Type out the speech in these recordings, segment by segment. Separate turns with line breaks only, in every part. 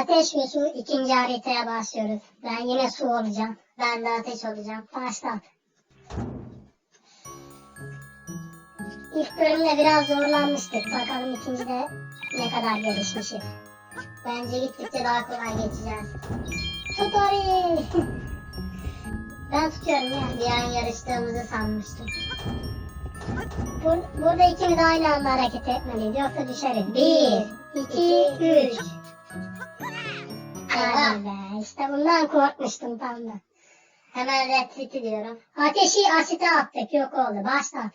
Ateş ve su ikinci haritaya başlıyoruz. Ben yine su olacağım. Ben de ateş olacağım. Başlat. İlk bölümde biraz zorlanmıştık. Bakalım ikincide ne kadar gelişmişiz. Bence gittikçe daha kolay geçeceğiz. Tut orayı. ben tutuyorum ya. Bir an yarıştığımızı sanmıştım. Bur- burada ikimiz aynı anda hareket etmeliyiz. Yoksa düşeriz. Bir, iki, üç. Hadi be. İşte bundan korkmuştum tam da. Hemen retreat diyorum. Ateşi asite attık. Yok oldu. Başlat.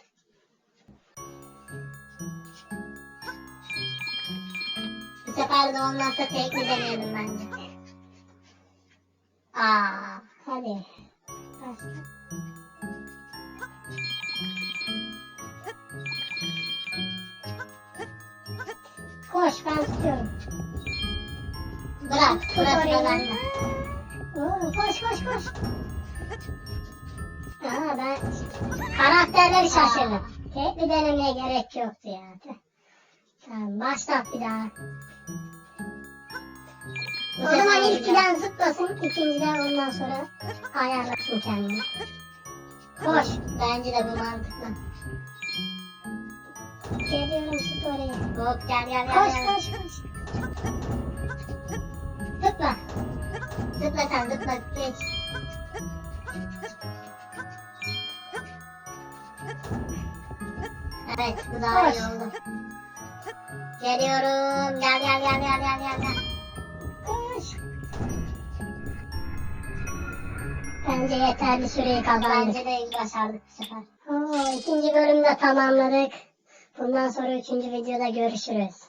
Bu sefer de olmazsa tekli deneyelim bence. Aa, hadi. Koş ben tutuyorum. Bırak, burası da bende. Oo, koş koş koş. Aa, ben karakterleri şaşırdım. Tek bir denemeye gerek yoktu ya. Tamam, başlat bir daha. O zaman ilkiden zıplasın, ikinciden ondan sonra ayarlasın kendini. Koş. Bence de bu mantıklı. Geliyorum tut orayı. Hop gel gel gel. Koş koş koş. Zıpla sen zıpla geç. Evet bu daha iyi oldu. Geliyorum. Gel gel gel gel gel gel gel. Koş. Bence yeterli süreyi kazandık. Bence de başardık bu sefer. Oo, ikinci bölümde tamamladık. Bundan sonra üçüncü videoda görüşürüz.